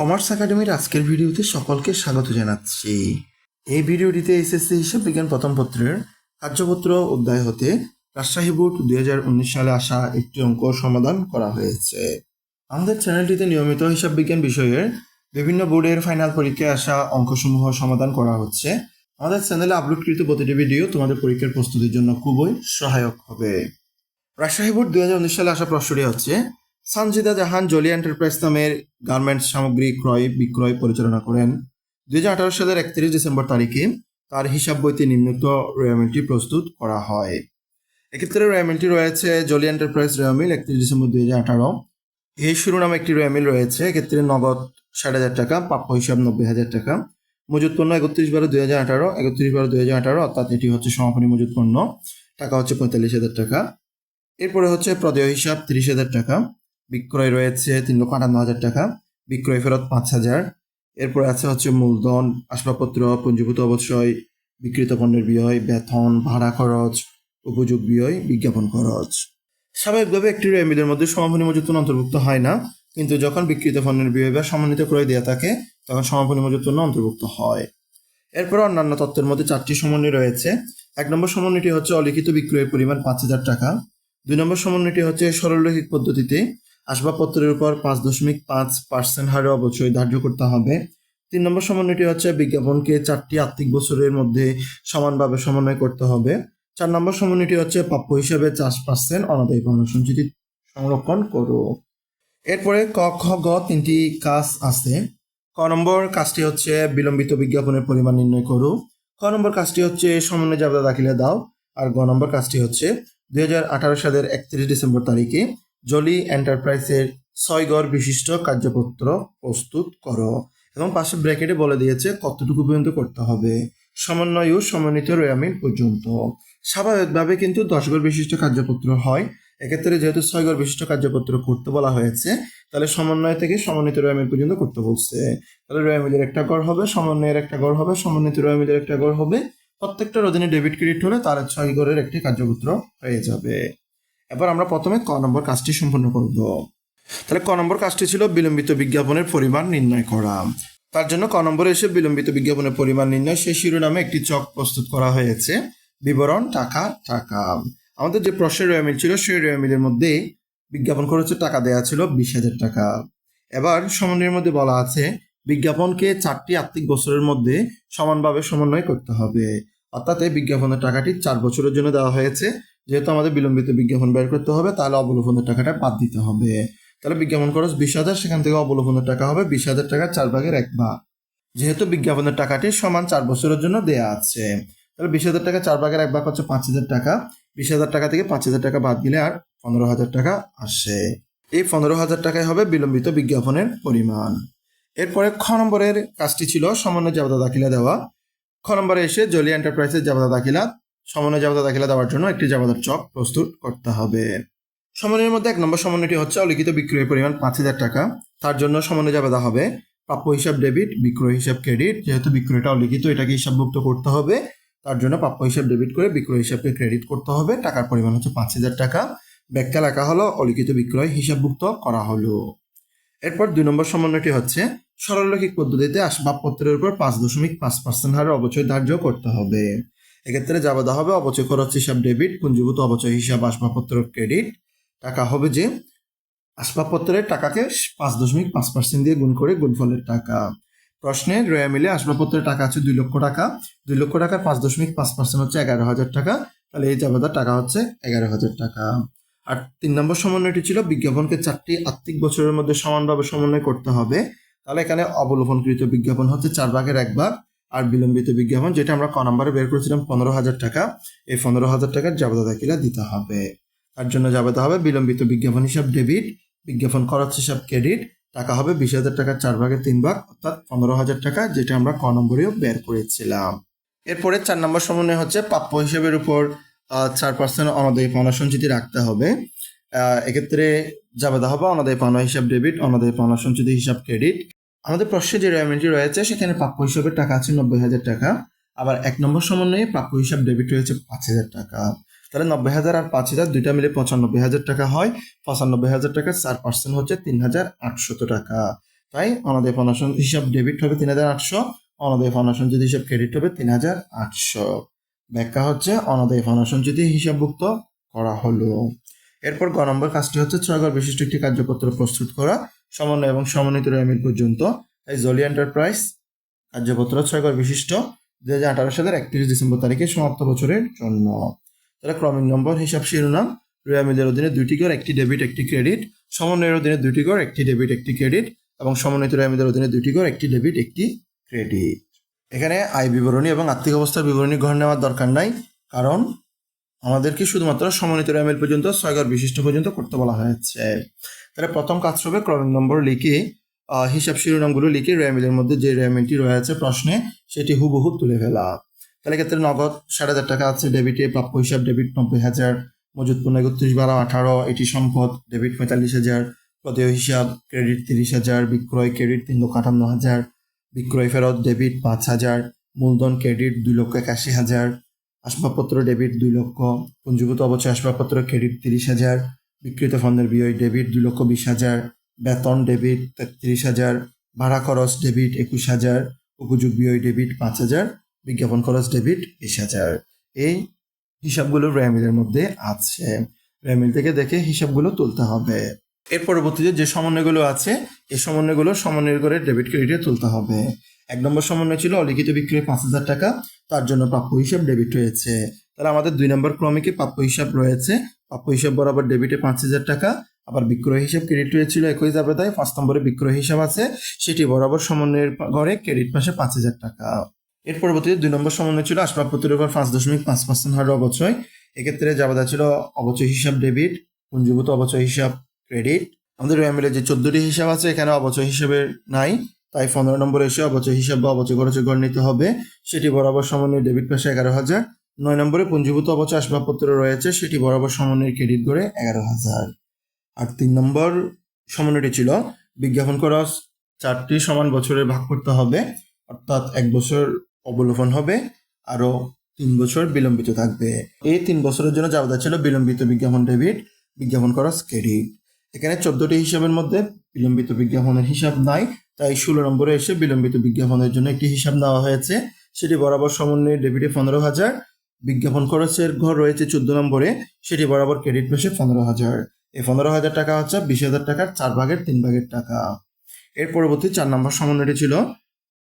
Commerce একাডেমির আজকের ভিডিওতে সকলকে স্বাগত জানাচ্ছি। এই ভিডিওটিতে এসএসসি হিসাব বিজ্ঞান প্রথম পত্রের কার্যপত্র অধ্যায় হতে রাজশাহী বোর্ড দু হাজার উনিশ সালে আসা একটি অঙ্ক সমাধান করা হয়েছে। আমাদের চ্যানেলটিতে নিয়মিত হিসাব বিজ্ঞান বিষয়ের বিভিন্ন বোর্ডের ফাইনাল পরীক্ষায় আসা অঙ্কসমূহ সমাধান করা হচ্ছে। আমাদের চ্যানেলে আপলোডকৃত প্রতিটি ভিডিও তোমাদের পরীক্ষার প্রস্তুতির জন্য খুবই সহায়ক হবে। রাজশাহী বোর্ড দুই হাজার উনিশ সালে আসা প্রশ্নটি হচ্ছে সানজিদা জাহান জলি এন্টারপ্রাইজ নামের গার্মেন্টস সামগ্রী ক্রয়, বিক্রয় পরিচালনা করেন। দুই হাজার আঠারো সালের একত্রিশ ডিসেম্বর তারিখে তার হিসাব বইতে নিম্নোক্ত রয়ামিলটি প্রস্তুত করা হয়। এক্ষেত্রে রয়ামিলটি রয়েছে জলি এন্টারপ্রাইজ রয়ামিল একত্রিশ ডিসেম্বর দুই হাজার আঠারো। এই শুরু নামে একটি রয়ামিল রয়েছে, এক্ষেত্রে নগদ ষাট হাজার টাকা, প্রাপ্য হিসাব নব্বই হাজার টাকা। মজুত পণ্য একত্রিশ বারো দুই হাজার আঠারো, একত্রিশ বারো দুই হাজার আঠারো, অর্থাৎ এটি হচ্ছে সমাপনী মজুত পণ্য। টাকা হচ্ছে পঁয়তাল্লিশ হাজার টাকা। এরপরে হচ্ছে প্রদেয় হিসাব তিরিশ হাজার টাকা। বিক্রয় রয়েছে তিন লক্ষ আটান্ন হাজার টাকা, বিক্রয় ফেরত পাঁচ হাজার। এরপরে আছে হচ্ছে মূলধন, আসবাবপত্র, পঞ্জীভূত অবশ্যই, বিক্রিত পণ্যের ব্যয়, বেতন, ভাড়া খরচ, উপযোগ ব্যয়, বিজ্ঞাপন খরচ। স্বাভাবিকভাবে একটি রেমিলের মধ্যে সমাপনী মজুতন অন্তর্ভুক্ত হয় না, কিন্তু যখন বিক্রিত পণ্যের ব্যয় বা সমন্বিত ক্রয় দেওয়া থাকে, তখন সমাপনী মজুতন অন্তর্ভুক্ত হয়। এরপর অন্যান্য তত্ত্বের মধ্যে চারটি সমন্বয় রয়েছে। এক নম্বর সমন্বয়টি হচ্ছে অলিখিত বিক্রয়ের পরিমাণ পাঁচ হাজার টাকা। দুই নম্বর সমন্বয়টি হচ্ছে সরলরৈখিক পদ্ধতিতে আসবাবপত্রের উপর পাঁচ দশমিক পাঁচ পার্সেন্ট হারে অবশ্যই ধার্য করতে হবে। তিন নম্বর সমন্বয়টি হচ্ছে বিজ্ঞাপনকে চারটি আর্থিক বছরের মধ্যে সমানভাবে সমন্বয় করতে হবে। চার নম্বর সমন্বয়টি হচ্ছে প্রাপ্য হিসাবে চার পার্সেন্ট অনাদায়ী পণ্য সঞ্চিতি সংরক্ষণ করো। এরপরে ক, খ, গ তিনটি কাজ আছে। ক নম্বর কাজটি হচ্ছে বিলম্বিত বিজ্ঞাপনের পরিমাণ নির্ণয় করো। ক নম্বর কাজটি হচ্ছে সমন্বয় জাবেদা দাখিলে দাও। আর গ নম্বর কাজটি হচ্ছে দুই হাজার আঠারো সালের একত্রিশ ডিসেম্বর তারিখে জলি এন্টারপ্রাইজের ছয় গড় বিশিষ্ট কার্যপত্র প্রস্তুত করো। এবং পাশে ব্র্যাকেটে বলে দিয়েছে কতটুকু পর্যন্ত করতে হবে। সমন্বয় ও সমন্বিত রেয়ামিল পর্যন্ত। স্বাভাবিকভাবে কিন্তু দশ গড় বিশিষ্ট কার্যপত্র হয়। এক্ষেত্রে যেহেতু ছয় গড় বিশিষ্ট কার্যপত্র করতে বলা হয়েছে, তাহলে সমন্বয় থেকে সমন্বিত রেয়ামিল পর্যন্ত করতে বলছে। তাহলে রেয়ামিলের একটা গড় হবে, সমন্বয়ের একটা গড় হবে, সমন্বিত রেয়ামিলের একটা গড় হবে। প্রত্যেকটার অধীনে ডেবিট ক্রেডিট হলে তার ছয় গড়ের একটি কার্যপত্র হয়ে যাবে। এবার আমরা প্রথমে ক নম্বর কাজটি সম্পন্ন করব। তাহলে ক নম্বর কাজটি ছিল বিলম্বিত বিজ্ঞাপনের পরিমাণ নির্ণয় করা। তার জন্য ক নম্বরে এসে বিলম্বিত বিজ্ঞাপনের পরিমাণ নির্ণয় সেই শিরোনামে একটি চক প্রস্তুত করা হয়েছে। বিবরণ, টাকা টাকা। আমাদের যে প্রশ্নের রেয়ামিল ছিল সেই রেয়ামিলের মধ্যে বিজ্ঞাপন খরচের টাকা দেওয়া ছিল বিশ হাজার টাকা। এবার সমন্বয়ের মধ্যে বলা আছে, বিজ্ঞাপনকে চারটি আর্থিক বছরের মধ্যে সমানভাবে সমন্বয় করতে হবে। অর্থাৎ এই বিজ্ঞাপনের টাকাটি চার বছরের জন্য দেওয়া হয়েছে। যেহেতু আমাদের বিলম্বিত বিজ্ঞাপন বের করতে হবে, তাহলে অবলোপনের টাকাটা বাদ দিতে হবে। তাহলে বিজ্ঞাপন খরচ বিশ হাজার, সেখান থেকে অবলোপনের টাকা হবে বিশ হাজার টাকা চার ভাগের এক ভাগ। যেহেতু বিজ্ঞাপনের টাকাটি সমান চার বছরের জন্য দেয়া আছে। তাহলে বিশ হাজার টাকা চার ভাগের এক ভাগ হচ্ছে পাঁচ হাজার টাকা। বিশ হাজার টাকা থেকে পাঁচ হাজার টাকা বাদ দিলে আর পনেরো হাজার টাকা আসে। এই পনেরো হাজার টাকায় হবে বিলম্বিত বিজ্ঞাপনের পরিমাণ। এরপরে খ নম্বরের কাজটি ছিল সমন্বয় জাবেদা দাখিলা দেওয়া। খ নম্বরে এসে জলি এন্টারপ্রাইজের জাবেদা দাখিলা সমন্বয় জাবেদা দাখিলা দেওয়ার জন্য একটি জাবেদার চক প্রস্তুত করতে হবে। সমন্বয়ের মধ্যে এক নম্বর সমন্বয়টি হচ্ছে অলিখিত বিক্রয়ের পরিমাণ পাঁচ হাজার টাকা। তার জন্য সমন্বয় জাবেদা হবে প্রাপ্য হিসাব ডেবিট, বিক্রয় হিসাব ক্রেডিট। যেহেতু বিক্রয়টা অলিখিত, এটাকে হিসাবভুক্ত করতে হবে। তার জন্য প্রাপ্য হিসাব ডেবিট করে বিক্রয় হিসাবকে ক্রেডিট করতে হবে। টাকার পরিমাণ হচ্ছে পাঁচ হাজার টাকা। ব্যাখ্যা লেখা হলো, অলিখিত বিক্রয় হিসাবভুক্ত করা হলো। এরপর দুই নম্বর সমন্বয়টি হচ্ছে সরলরৈখিক পদ্ধতিতে আসবাবপত্রের উপর পাঁচ দশমিক পাঁচ পার্সেন্ট হারে অবচয় ধার্য করতে হবে। এক্ষেত্রে জাবেদা হবে অবচয় খরচ হিসাব ডেবিট পুঞ্জীভূত অবচয় হিসাব আসবাবপত্র ক্রেডিট টাকা হবে যে আসবাবপত্রের টাকাকে পাঁচ দশমিক পাঁচ পার্সেন্ট দিয়ে গুণ করে গুণফলের টাকা। প্রশ্নে রয়া মিলে আসবাবপত্রের টাকা আছে দুই লক্ষ টাকা। দুই লক্ষ টাকার পাঁচ দশমিক পাঁচ পার্সেন্ট হচ্ছে এগারো হাজার টাকা। তাহলে এই জাবেদার টাকা হচ্ছে এগারো হাজার টাকা। আর তিন নম্বর সমন্বয়টি ছিল, বিজ্ঞাপনকে চারটি আর্থিক বছরের মধ্যে সমানভাবে সমন্বয় করতে হবে। তাহলে এখানে অবলোপনকৃত বিজ্ঞাপন হচ্ছে চার ভাগের এক ভাগ। আর বিলম্বিত বিজ্ঞাপন, যেটা আমরা ক নম্বরে বের করেছিলাম, পনেরো হাজার টাকা। এই পনেরো হাজার টাকার জাবেদা দাখিলা দিতে হবে। তার জন্য জাবেদা হবে বিলম্বিত বিজ্ঞাপন হিসাব ডেবিট, বিজ্ঞাপন খরচ হিসাব ক্রেডিট। টাকা হবে বিশ হাজার টাকার চার ভাগের তিন ভাগ, অর্থাৎ পনেরো হাজার টাকা, যেটা আমরা ক নম্বরেও বের করেছিলাম। এরপরে চার নম্বর সমন্বয় হচ্ছে প্রাপ্য হিসাবের উপর চার পার্সেন্ট অনাদায়ী পাওনা সঞ্চিতি রাখতে হবে। এক্ষেত্রে জাবেদা হবে অনাদায়ী পাওনা হিসাব ডেবিট, অনাদায়ী পাওনা সঞ্চিতি হিসাব ক্রেডিট। আমাদের প্রশ্নে যে রেমিটি রয়েছে, সেখানে প্রাপ্য হিসাবের টাকা আছে নব্বই হাজার টাকা। আবার এক নম্বর সমন্বয়ে প্রাপ্য হিসাব ডেবিট রয়েছে পাঁচ হাজার টাকা। তাহলে নব্বই হাজার আর পাঁচ হাজার দুইটা মিলে পঁচানব্বই হাজার টাকা হয়। পঁচানব্বই হাজার টাকা চার পার্সেন্ট হচ্ছে তিন হাজার আটশত টাকা। তাই অনাদায় সঞ্চিতি হিসাব ডেবিট হবে তিন হাজার আটশো অনাদায় পাওনা যদি হিসাব ক্রেডিট হবে তিন হাজার আটশো ব্যাখ্যা হচ্ছে অনাদায় পাওনা যদি হিসাবভুক্ত করা হলো। এরপর গ নম্বর কাজটি হচ্ছে ছয়গর বিশিষ্ট একটি কার্যপত্র প্রস্তুত করা। সমন্বয় এবং সমন্বিত রেমিল পর্যন্ত। তাই জলি এন্টারপ্রাইজ কার্যপত্র ছয়গর বিশিষ্ট দুই হাজার আঠারো সালের একত্রিশ ডিসেম্বর তারিখে সমাপ্ত বছরের জন্য। তারা ক্রমিক নম্বর, হিসাব শিরোনাম রেমিলের অধীনে দুইটি কর একটি ডেবিট একটি ক্রেডিট সমন্বয়ের অধীনে দুইটি কর একটি ডেবিট একটি ক্রেডিট এবং সমন্বিত রেমিলের অধীনে দুইটি কর একটি ডেবিট একটি ক্রেডিট এখানে আয় বিবরণী এবং আর্থিক অবস্থার বিবরণী ঘর নেওয়ার দরকার নাই, কারণ আমাদেরকে শুধুমাত্র সমন্বিত রেমিল পর্যন্ত ছয়গর বিশিষ্ট পর্যন্ত করতে বলা হয়েছে। তাহলে প্রথম কাজ হবে ক্রমিক নম্বর লিখে হিসাব শিরোনামগুলো লিখে রেমিলের মধ্যে যে রেমিলটি রয়েছে প্রশ্নে, সেটি হুবহু তুলে ফেলা। তাহলে ক্ষেত্রে নগদ সাড়ে হাজার টাকা আছে ডেবিটে প্রাপ্য হিসাব ডেবিট নব্বই হাজার মজুদ পণ্য একত্রিশ বারো আঠারো, এটি সম্পদ ডেবিট পঁয়তাল্লিশ হাজার, প্রদেয় হিসাব ক্রেডিট তিরিশ হাজার, বিক্রয় ক্রেডিট তিন লক্ষ আটান্ন হাজার, বিক্রয় ফেরত ডেবিট পাঁচ হাজার, মূলধন ক্রেডিট দুই লক্ষ একাশি হাজার, আসবাবপত্র ডেবিট দুই লক্ষ, পঞ্জীভূত অবচয় আসবাবপত্র ক্রেডিট তিরিশ হাজার বিক্রিত ফন্ডের ব্যয় ডেবিট দুই লক্ষ বিশ হাজার, বেতন ডেবিট তেত্রিশ হাজার, ভাড়া খরচ ডেবিট একুশ হাজার, উপযোগ ব্যয় ডেবিট পাঁচ হাজার, বিজ্ঞাপন খরচ ডেবিট বিশ হাজার। এই হিসাবগুলো র্যামিলের মধ্যে আছে। র্যামিল থেকে দেখে হিসাবগুলো তুলতে হবে। এর পরবর্তীতে যে সমন্বয়গুলো আছে, এই সমন্বয়গুলো সমন্বয় করে ডেবিট ক্রেডিটে তুলতে হবে। এক নম্বর সমন্বয় ছিল অলিখিত বিক্রয় পাঁচ হাজার টাকা, তার জন্য প্রাপ্য হিসাব ডেবিট রয়েছে। তাহলে আমাদের দুই নম্বর ক্রমিকে প্রাপ্য হিসাব রয়েছে। প্রাপ্য হিসাব বরাবর ডেবিটে পাঁচ হাজার টাকা, আবার বিক্রয় হিসাব ক্রেডিট হয়েছিল একই যাবে তাই পাঁচ নম্বরে বিক্রয় হিসাব আছে, সেটি বরাবর সমন্বয়ের ঘরে ক্রেডিট পাশে পাঁচ হাজার টাকা। এর পরবর্তীতে দুই নম্বর সমন্বয় ছিল আসবাবপত্রের উপর পাঁচ দশমিক পাঁচ পার্সেন্ট হার অবচয়, এক্ষেত্রে যাবাদা ছিল অবচয় হিসাব ডেবিট পুঞ্জীভূত অবচয় হিসাব ক্রেডিট আমাদের র্যামিলে যে চোদ্দটি হিসাব আছে, এখানে অবচয় হিসাবে নাই, তাই পনেরো নম্বরে এসে অবচয় হিসাব বা অবচয় খরচের গড় নিতে হবে, সেটি বরাবর সমন্বয় ডেবিট পাশে এগারো হাজার। নয় নম্বরে পুঞ্জীভূত অবচয় আসবাবপত্র রয়েছে, সেটি বরাবর সমন্বয়ের ক্রেডিট করে এগারো হাজার। আর তিন নম্বর সমন্বয়টি ছিল, বিজ্ঞাপন খরচ চারটি সমান বছরে ভাগ করতে হবে, অর্থাৎ এক বছর অবলোপন হবে, আরও তিন বছর বিলম্বিত থাকবে। এই তিন বছরের জন্য যাওয়া ছিল বিলম্বিত বিজ্ঞাপন ডেবিট, বিজ্ঞাপন খরচ ক্রেডিট। এখানে চোদ্দটি হিসাবের মধ্যে বিলম্বিত বিজ্ঞাপনের হিসাব নাই, তাই ষোলো নম্বরে এসে বিলম্বিত বিজ্ঞাপনের জন্য একটি হিসাব নেওয়া হয়েছে, সেটি বরাবর সমন্বয়ে ডেবিটে পনেরো হাজার বিজ্ঞাপন খরচের ঘর রয়েছে চোদ্দ নম্বরে, সেটি বরাবর ক্রেডিট পেশে পনেরো হাজার। এই পনেরো হাজার টাকা হচ্ছে বিশ হাজার টাকার চার ভাগের তিন ভাগের টাকা। এর পরবর্তী চার নম্বর সমন্বয়টি ছিল,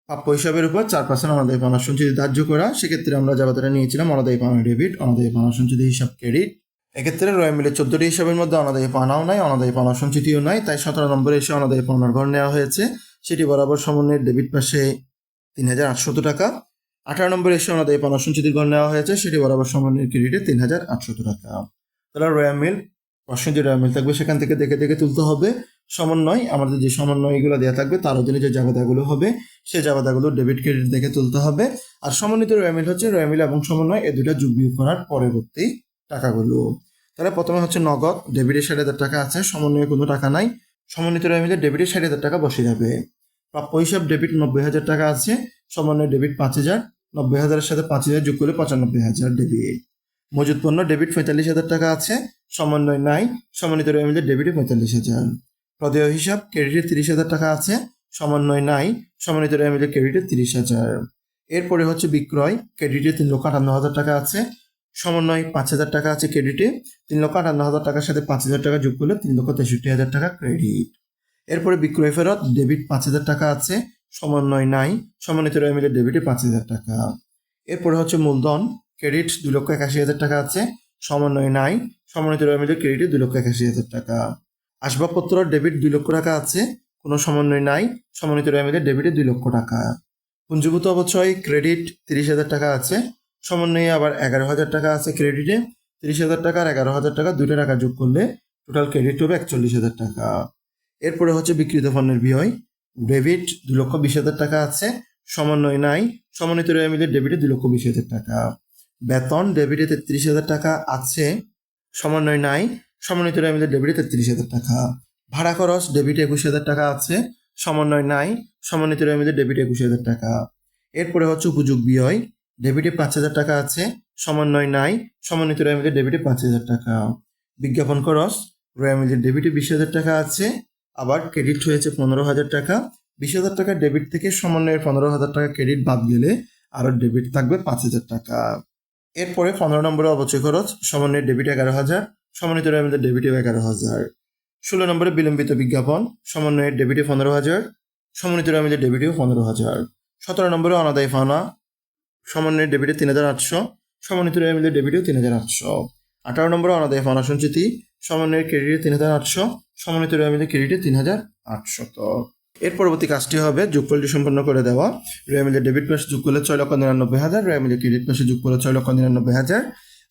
প্রাপ্য হিসাবের উপর চার পার্সেন্ট অনাদায়ী পাওনা সঞ্চিতি ধার্য করা। সেক্ষেত্রে আমরা যাবাতারা নিয়েছিলাম অনাদায়ী পাওনা ডেবিট অনাদায়ী পাওনা সঞ্চিতি হিসাব ক্রেডিট এক্ষেত্রে রয় মিলে চোদ্দটি হিসাবের মধ্যে অনাদায়ী পাওনাও নাই, অনাদায়ী পাওনা সঞ্চিতিও নাই। তাই সতেরো নম্বরে এসে অনাদায়ী পাওনার ঘর নেওয়া হয়েছে। সেটি বরাবর সমন্বয়ের ডেবিট পাশে তিন হাজার আটশত টাকা। আঠারো নম্বরে এসে এই পাওনা সঞ্চিতির ঘর নেওয়া হয়েছে। সেটি বরাবর সমন্বয়ের ক্রেডিটে তিন হাজার আটশো টাকা। তাহলে রয়্যাল মিল প্রশ্নে যে রয়্যাল মিল থাকবে। সেখান থেকে দেখে দেখে তুলতে হবে। সমন্বয়, আমাদের যে সমন্বয়গুলো দেওয়া থাকবে, তার অধীনে যে জাবেদাগুলো হবে, সেই জাবেদাগুলো ডেবিট ক্রেডিট দেখে তুলতে হবে। আর সমন্বিত রয়্যাল হচ্ছে রয়্যাল মিল এবং সমন্বয় এই দুটা যুগ বিয়োগ করার পরবর্তী টাকাগুলো। তাহলে প্রথমে হচ্ছে নগদ ডেবিটে ষাট হাজার টাকা আছে। সমন্বয়ে কোনো টাকা নাই। সমন্বিত রয়্যাল মিলে ডেবিটে ষাট হাজার টাকা বসে যাবে। প্রাপ্য হিসাব ডেবিট নব্বই হাজার টাকা আছে। সমন্বয় ডেবিট পাঁচ হাজার। নব্বই হাজারের সাথে পাঁচ হাজার যোগ করলে পঁচানব্বই হাজার ডেবিট মজুদ পণ্য ডেবিট পঁয়তাল্লিশ হাজার টাকা আছে, সমন্বয় নাই, সমন্বিত রয়্যাল ডেবিটে পঁয়তাল্লিশ হাজার। প্রদেয় হিসাব ক্রেডিটে তিরিশ হাজার টাকা আছে, সমন্বয় নাই, সমন্বিত রয়্যাল ক্রেডিটে তিরিশ হাজার। এরপরে হচ্ছে বিক্রয় ক্রেডিটে তিন লক্ষ আটান্ন হাজার টাকা আছে, সমন্বয় পাঁচ হাজার টাকা আছে ক্রেডিটে তিন লক্ষ আটান্ন হাজার টাকার সাথে পাঁচ হাজার টাকা যোগ করলে তিন লক্ষ তেষট্টি হাজার টাকা ক্রেডিট এরপরে বিক্রয় ফেরত ডেবিট পাঁচ হাজার টাকা আছে সমন্বয় নাই। সমন্বিত মিলে ডেবিটে পাঁচ হাজার টাকা। এরপরে হচ্ছে মূলধন ক্রেডিট দুই লক্ষ একাশি হাজার টাকা আছে। সমন্বয় নাই। সমন্বিত মিলে ক্রেডিটে দুই লক্ষ একাশি হাজার টাকা। আসবাবপত্র ডেবিট দুই লক্ষ টাকা আছে। কোনো সমন্বয় নাই। সমন্বিত মিলে ডেবিটে দুই লক্ষ টাকা। পুঞ্জীভূত অবচয় ক্রেডিট তিরিশ হাজার টাকা আছে। সমন্বয়ে আবার এগারো হাজার টাকা আছে ক্রেডিটে তিরিশ হাজার টাকা আর এগারো হাজার টাকা দুইটা টাকা যোগ করলে টোটাল ক্রেডিট হবে একচল্লিশ হাজার টাকা। এরপরে হচ্ছে বিক্রিত পণ্যের বিয় ডেবিট দু লক্ষ বিশ হাজার টাকা আছে, সমন্বয় নাই। সমন্বিত রয়ে মিলে ডেবিটে দু লক্ষ বিশ হাজার টাকা। বেতন ডেবিটে তেত্রিশ হাজার টাকা আছে, সমন্বয় নাই। সমন্বিত রয়ে মিলে ডেবিটে তেত্রিশ হাজার টাকা। ভাড়া খরচ ডেবিটে একুশ হাজার টাকা আছে, সমন্বয় নাই। সমন্বিত রয়ে মিলে ডেবিটে একুশ হাজার টাকা। এরপরে হচ্ছে উপযোগ বিয় ডেবিটে পাঁচ হাজার টাকা আছে, সমন্বয় নাই। সমন্বিত রয়ে মিলে ডেবিটে পাঁচ হাজার টাকা। বিজ্ঞাপন খরচ রয়্যাল মিলের ডেবিটে বিশ হাজার টাকা আছে আবার ক্রেডিট হয়েছে পনেরো হাজার টাকা। বিশ হাজার টাকা ডেবিট থেকে সমন্বয়ের পনেরো হাজার টাকা ক্রেডিট বাদ গেলে আরও ডেবিট থাকবে পাঁচ হাজার টাকা। এরপরে পনেরো নম্বরে অবচয় খরচ সমন্বয়ের ডেবিট এগারো হাজার, সমন্বিত রেমিদের ডেবিটেও এগারো হাজার। ষোলো নম্বরে বিলম্বিত বিজ্ঞাপন সমন্বয়ের ডেবিটে পনেরো হাজার, সমন্বিত রেমিদের ডেবিটেও পনেরো হাজার। সতেরো নম্বরে অনাদায় ফানা সমন্বয়ের ডেবিটে তিন হাজার আটশো, সমন্বিত রেমিদের ডেবিটেও তিন হাজার আটশো। আঠারো নম্বরে অনাদায় ফানা সঞ্চিতি সমন্বয়ের ক্রেডিটে তিন হাজার আটশো, সমন্বিত রেমিদের ক্রেডিটে তিন হাজার আটশত এর পরবর্তী কাজটি হবে যোগফলটি সম্পন্ন করে দেওয়া। রেমিলের ডেবিট পাশে যোগ করলে ছয় লক্ষ নিরানব্বই হাজার রেমিলের ক্রেডিট পাশে যোগ করলে ছয় লক্ষ নিরানব্বই হাজার।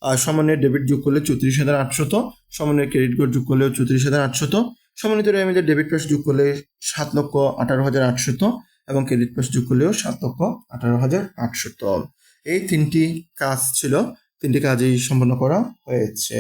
আর সমন্বয়ের ডেবিট যোগ করলে চৌত্রিশ হাজার আটশত সমন্বয়ের ক্রেডিট কোড যোগ করলে চৌত্রিশ হাজার আটশত সমন্বিত রেমিলের ডেবিট পাশে যোগ করলে সাত লক্ষ আঠারো হাজার আটশত এবং ক্রেডিট পাশে যোগ করলেও সাত লক্ষ আঠারো হাজার আটশত এই তিনটি কাজ ছিল। তিনটি কাজই সম্পন্ন করা হয়েছে।